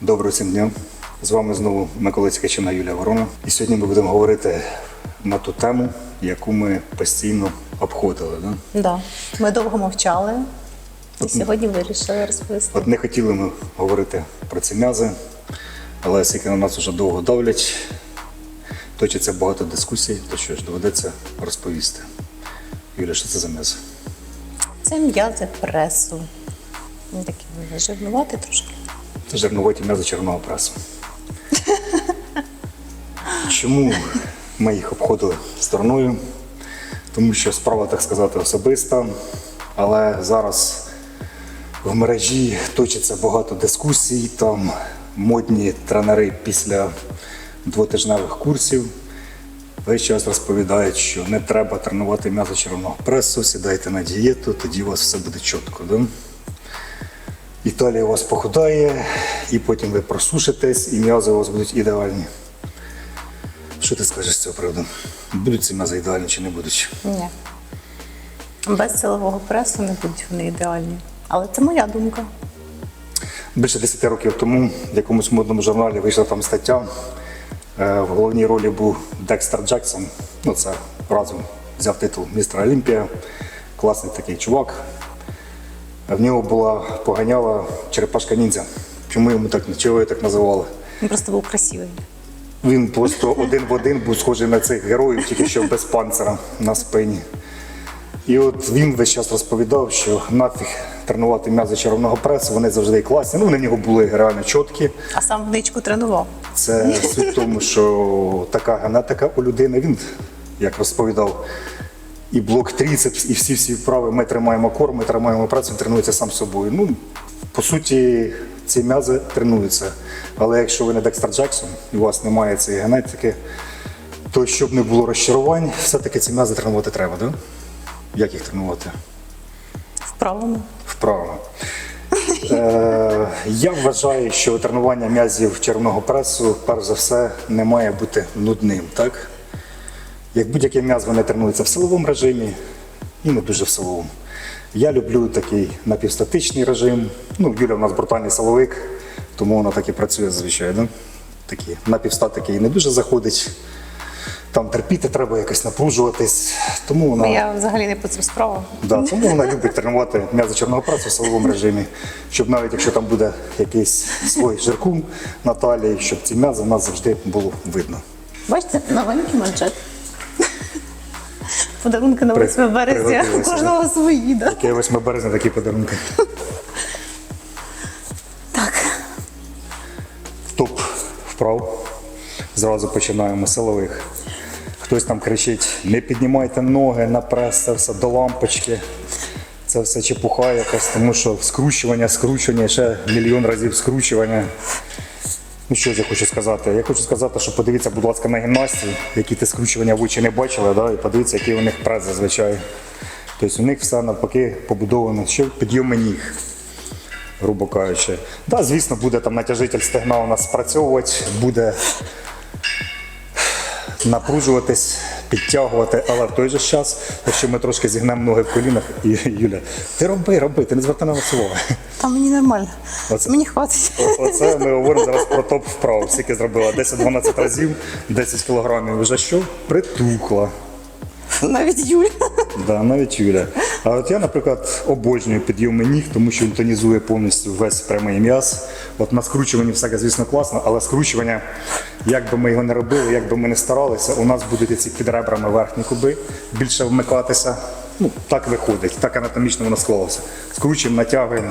Доброго всім дня. З вами знову Микола Цікачина Юлія Ворона. І сьогодні ми будемо говорити на ту тему, яку ми постійно обходили. Да? Да. Ми довго мовчали і сьогодні вирішили розповісти. От не хотіли ми говорити про ці м'язи, але оскільки на нас вже довго давлять, точиться багато дискусій, то що ж доведеться розповісти. Юля, що це за м'язи? Це м'язи пресу. Такий жирнувати трошки. Це жирноваті м'язи червоного пресу. Чому ми їх обходили стороною? Тому що справа, так сказати, особиста, але зараз в мережі точиться багато дискусій, там модні тренери після двотижневих курсів весь час розповідають, що не треба тренувати м'язи червоного пресу, сідайте на дієту, тоді у вас все буде чітко. Да? Італія у вас похудає, і потім ви просушитесь, і м'язи у вас будуть ідеальні. Що ти скажеш з цього приводу? Будуть ці м'язи ідеальні чи не будуть? Ні. Без силового пресу не будуть вони ідеальні. Але це моя думка. Більше 10 років тому в якомусь модному журналі вийшла там стаття. Е, В головній ролі був Декстер Джексон. Ну, це разом взяв титул містера Олімпія. Класний такий чувак. А В нього була поганяла черепашка ніндзя. Чому йому так чого його так називали? Він просто був красивий. Він просто один в один був схожий на цих героїв, тільки що без панцира на спині. І от він весь час розповідав, що нафіг тренувати м'язи червоного пресу, вони завжди класні. Ну, на нього були реально чіткі. А сам вничку тренував. Це суть в тому, що така генетика у людини. Він, як розповідав, і блок тріцепс, і всі всі вправи ми тримаємо кор, ми тримаємо працю, він тренується сам собою. Ну, по суті, ці м'язи тренуються. Але якщо ви не Декстер Джексон і у вас немає цієї генетики, то щоб не було розчарувань, все-таки ці м'язи тренувати треба, так? Да? Як їх тренувати? Вправами. Вправо. Е, я вважаю, що тренування м'язів червоного пресу, перш за все, не має бути нудним. Так? Як будь-який м'яз, вони тренуються в силовому режимі і не дуже в силовому. Я люблю такий напівстатичний режим. Ну, Юля в нас брутальний силовик, тому вона так і працює зазвичай. Да? Такі напівстатики їй не дуже заходить. Там терпіти треба якось напружуватись. Тому вона. Я взагалі не по цим справам. Да, тому вона любить тренувати м'язи чорного пресу в силовому режимі, щоб навіть якщо там буде якийсь свій жиркун на талії, щоб ці м'язи в нас завжди було видно. Бачите, новенький манжет. Подарунки на При- 8 березня. У кожного свої, да? Яке 8 березня такі подарунки. Так. Топ вправ. Зразу починаємо силових. Хтось там кричить: не піднімайте ноги на прес, це все до лампочки. Це все чепуха якась, тому що скручування, скручування, ще мільйон разів скручування. Ну що ж я хочу сказати? Я хочу сказати, що подивіться, будь ласка, на гімнастів, які ти скручування в очі не бачили, да? і подивіться, який у них прес зазвичай. Тобто у них все навпаки побудовано, ще підйоми ніг, грубо кажучи. Да, звісно, буде там натяжитель стегна у нас спрацьовувати, буде напружуватись, підтягувати, але в той же час, якщо ми трошки зігнемо ноги в колінах, і Юля, ти роби, роби, ти не звертай на нас увагу. Та мені нормально. Оце- Мені хватить. Оце ми говоримо зараз про топ вправ. Скільки зробила 10-12 разів, 10 кілограмів. Вже що? Притухла. Навіть Юля. Да, навіть Юля. А от я, наприклад, обожнюю підйоми ніг, тому що він тонізує повністю весь прямий м'яз. От на скручуванні все, звісно, класно, але скручування, як би ми його не робили, як би ми не старалися, у нас будуть ці під ребрами верхні куби більше вмикатися. Ну, так виходить, так анатомічно воно склалося. Скручуємо, натягуємо.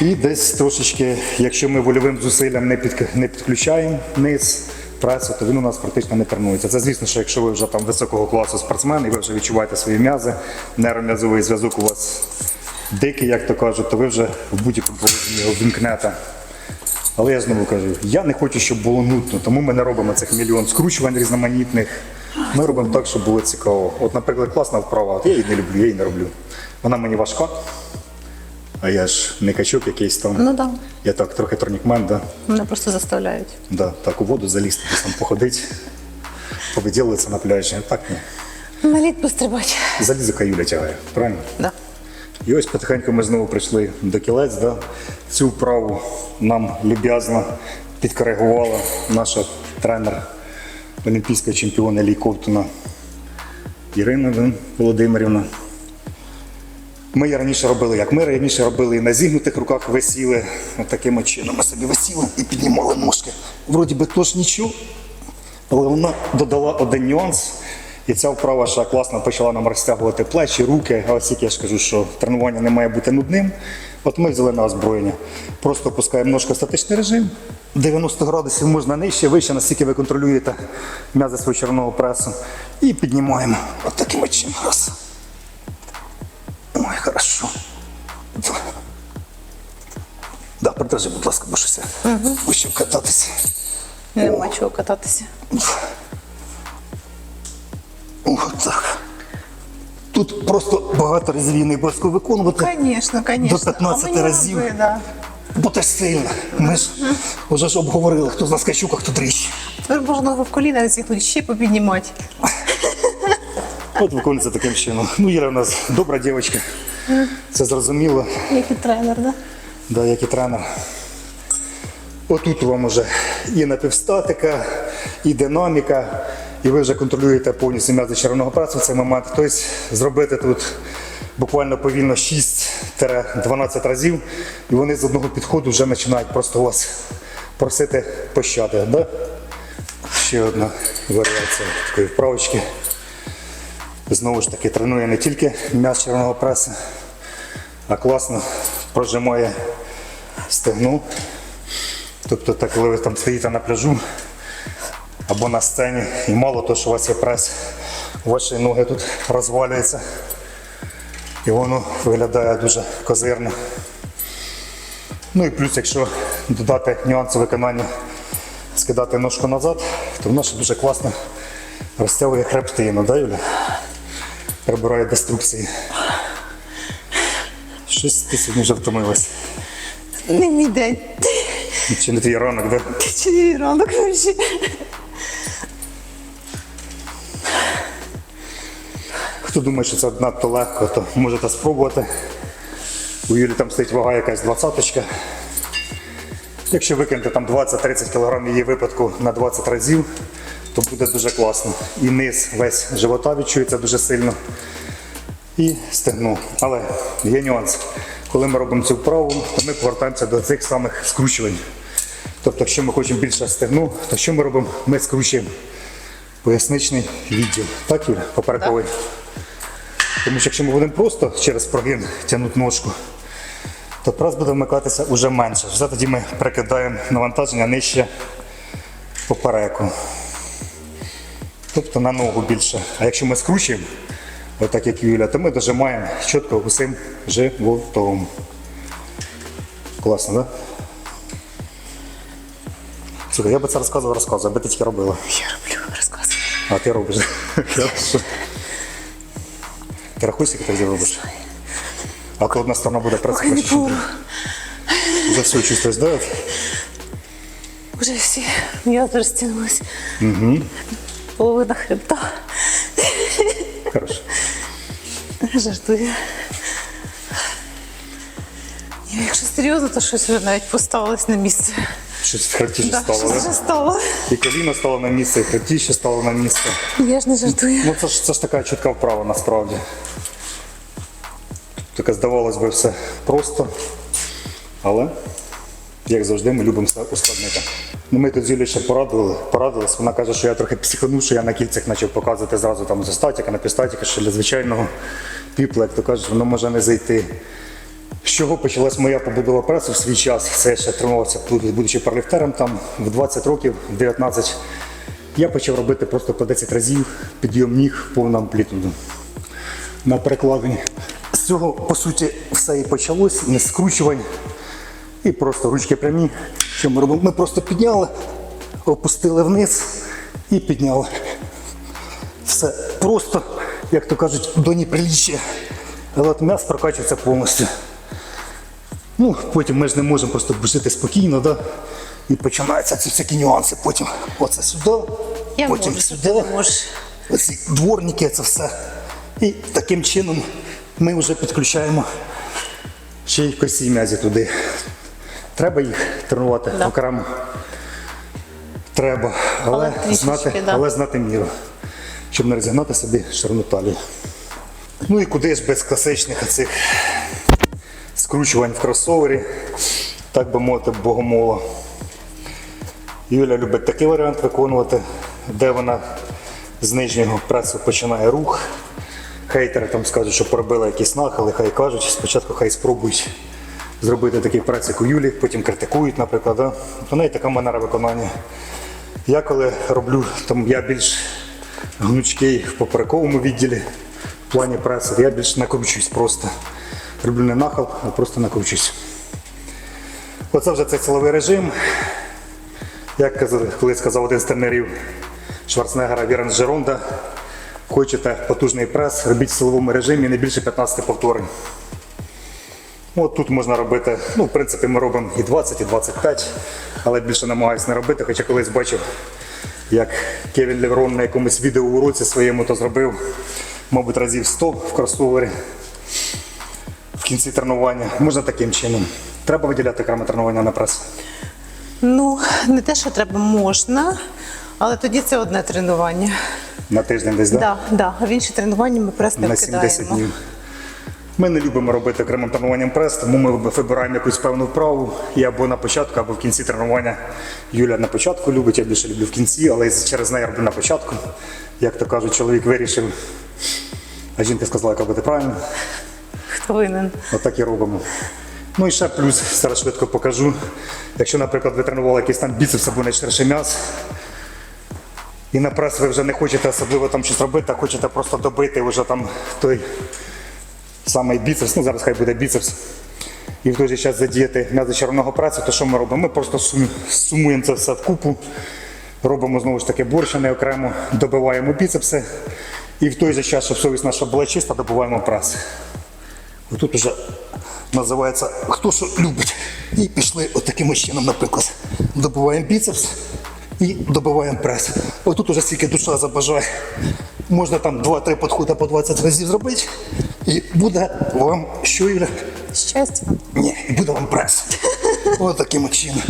І десь трошечки, якщо ми вольовим зусиллям не, під, не підключаємо низ пресу, то він у нас практично не тренується. Це звісно, що якщо ви вже там високого класу спортсмен і ви вже відчуваєте свої м'язи, нейром'язовий зв'язок у вас дикий, як то кажуть, то ви вже в будь-якому положенні його вімкнете. Але я знову кажу, я не хочу, щоб було нудно, тому ми не робимо цих мільйон скручувань різноманітних. Ми робимо так, щоб було цікаво. От, наприклад, класна вправа, от я її не люблю, я її не роблю. Вона мені важка, а я ж не качок якийсь там. Ну да. Я так трохи турнікмен, да. Мене просто заставляють. Да, так у воду залізти, там походить, повиділитися на пляжі. Так ні. На лід пострибати. Залізо Юля тягає, правильно? Да. І ось потихеньку ми знову прийшли до кілець. Да? Цю вправу нам люб'язно підкоригувала наша тренер олімпійського чемпіона Лі Ковтуна Ірина Володимирівна. Ми її раніше робили як? Ми раніше робили і на зігнутих руках висіли, от таким чином ми собі висіли і піднімали ножки. Вроді би тож нічого, але вона додала один нюанс. І ця вправа ще класно почала нам розтягувати плечі, руки. А ось як я ж кажу, що тренування не має бути нудним. От ми взяли на озброєння. Просто опускаємо ножку статичний режим. 90 градусів можна нижче, вище, наскільки ви контролюєте м'язи свого червоного пресу. І піднімаємо. От таким чином. Раз. Хорошо. Да, продовжуй, будь ласка, бо щось я вийшов кататися. Нема чого кататися. Так. Тут просто багато разів не обов'язково виконувати. Звісно, звісно. До 15 А разів. роби, да. Бо ти ж сильно. Ми ж вже ж обговорили, хто з нас качук, а хто дріщ. Тепер можна в коліна зігнути, ще попіднімати. От виконується таким чином. Ну, Іра у нас добра дівчинка. Це зрозуміло, Як і тренер, да? да, як і тренер. Отут вам уже і напівстатика, і динаміка, і ви вже контролюєте повністю м'язи червоного пресу в цей момент. Тобто зробити тут буквально повільно 6-12 разів, і вони з одного підходу вже починають просто вас просити пощади. Да? Ще одна варіація такої вправочки. Знову ж таки тренує не тільки м'яз червоного преса, а класно прожимає стегну. Тобто, так, коли ви там стоїте на пляжу або на сцені, і мало того, що у вас є прес, ваші ноги тут розвалюються. І воно виглядає дуже козирно. Ну і плюс, якщо додати нюанси виконання, скидати ножку назад, то вона ще дуже класно розтягує хребтину, да, Юля? Прибирає деструкції. Щось ти сьогодні вже втомилась. Не мій день. Чи не твій ранок, да? Чи не ранок коротше. Хто думає, що це надто легко, то можете спробувати. У Юлі там стоїть вага якась двадцяточка. Якщо викинути там 20-30 кг її випадку на 20 разів, то буде дуже класно. І низ весь живота відчується дуже сильно. І стегну. Але є нюанс. Коли ми робимо цю вправу, то ми повертаємося до цих самих скручувань. Тобто, якщо ми хочемо більше стегну, то що ми робимо? Ми скручуємо поясничний відділ. Так, Юля, поперековий. Тому що якщо ми будемо просто через прогин тягнути ножку, то прес буде вмикатися уже менше. Вже тоді ми прикидаємо навантаження нижче попереку. Тобто на ногу більше. А якщо ми скручуємо, отак як Юля, то ми дожимаємо чітко усім животом. Класно, так? Да? Слухай, я би це розказував, розказував, аби ти тільки робила. Я роблю розказую. А ти робиш. Ти рахуй, скільки ти робиш? А то одна сторона буде працювати. Вже все чувствуєш, да? Вже всі м'язи розтягнулись. Угу. Половина хребта. Хорошо. Жартую. Якщо серйозно, то щось вже навіть поставилось на місце. Щось хребті Да, стало, щось вже стало. І коліно стало на місце, і хребті стало на місце. Я ж не жартую. Ну це ж, це ж така чітка вправа насправді. Таке здавалось би все просто. Але, як завжди, ми любимо ускладнити. Ну, ми тут з Юлією ще порадили, порадились. Вона каже, що я трохи психанув, що я на кільцях почав показувати зразу там за статіка, на пістатіка, що для звичайного піпла, як то кажуть, воно може не зайти. З чого почалась моя побудова пресу в свій час? Це я ще тренувався, будучи парліфтером, там в 20 років, в 19, я почав робити просто по 10 разів підйом ніг в повну амплітуду на перекладині. З цього, по суті, все і почалось, не скручувань. І просто ручки прямі. Що ми робимо? Ми просто підняли, опустили вниз і підняли. Все просто, як то кажуть, до неприліччя. Але м'яз прокачується повністю. Ну, потім ми ж не можемо просто жити спокійно, да? і починаються ці всякі нюанси. Потім оце сюди, Я потім можу, сюди. Оці дворники, це все. І таким чином ми вже підключаємо ще й косі м'язі туди. Треба їх тренувати Да. окремо. Треба, але, Але знати, да. але знати міру, щоб не розігнати собі ширину талії. Ну і куди ж без класичних цих скручувань в кросовері, так би мовити, богомола. Юля любить такий варіант виконувати, де вона з нижнього пресу починає рух. Хейтери там скажуть, що пробили якісь нахили, хай кажуть, спочатку хай спробують зробити такий прес, як у Юлі, потім критикують, наприклад. Да? У неї така манера виконання. Я коли роблю, там я більш гнучкий в поперековому відділі в плані преси, я більш накручуюсь просто. Роблю не нахил, а просто накручуюсь. Оце вже цей силовий режим. Як колись сказав один з тренерів Шварценеггера Вірен Жеронда, хочете потужний прес, робіть в силовому режимі не більше 15 повторень. От тут можна робити, ну, в принципі, ми робимо і 20, і 25, але більше намагаюся не робити. Хоча колись бачив, як Кевін Леврон на якомусь відеоуроці своєму то зробив, мабуть, разів 100 в кросовері в кінці тренування. Можна таким чином. Треба виділяти окреме тренування на прес. Ну, не те, що треба, можна, але тоді це одне тренування. На тиждень десь, так? Да, да. А в інші тренування ми прес не на вкидаємо. 70 днів. Ми не любимо робити окремим тренуванням прес, тому ми вибираємо якусь певну вправу і або на початку, або в кінці тренування. Юля на початку любить, я більше люблю в кінці, але через неї роблю на початку. Як то кажуть, чоловік вирішив, а жінка сказала, як робити правильно. Хто винен? Отак і робимо. Ну і ще плюс, зараз швидко покажу. Якщо, наприклад, ви тренували якийсь там біцепс або найширший м'яз, і на прес ви вже не хочете особливо там щось робити, а хочете просто добити вже там той самий біцепс, ну зараз хай буде біцепс, і в той же час задіяти м'язи червоного пресу, то що ми робимо? Ми просто сум- сумуємо це все вкупу, робимо знову ж таки борщини окремо, добиваємо біцепси, і в той же час, щоб совість наша була чиста, добиваємо прес. Тут вже називається хто що любить. І пішли отаким чином, наприклад. Добиваємо біцепс і добиваємо прес. Отут уже стільки душа забажає. Можна там 2-3 підходи по 20 разів зробити. І буде вам що Юля? Щастя. Ні, і буде вам прес. Ось таким чином.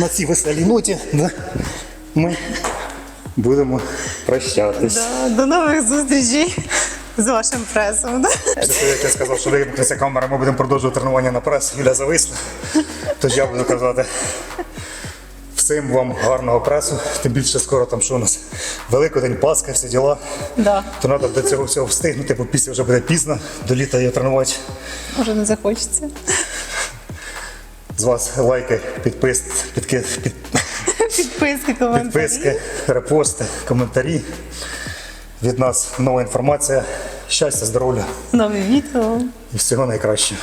На цій веселій ноті да, ми будемо прощатись. Да, до нових зустрічей з вашим пресом. Да? Як я сказав, що вимкнеться камера, ми будемо продовжувати тренування на прес. Юля зависла. Тож я буду казати всім вам гарного пресу. Тим більше скоро там що у нас Великодень, Пасха, всі діла. Да. То треба до цього всього встигнути, бо після вже буде пізно, до літа її тренувати. Може не захочеться. З вас лайки, підпис, підки, під, Підписки, коментарі. підписки, репости, коментарі. Від нас нова інформація. Щастя, здоров'я Нові відео. і всього найкращого.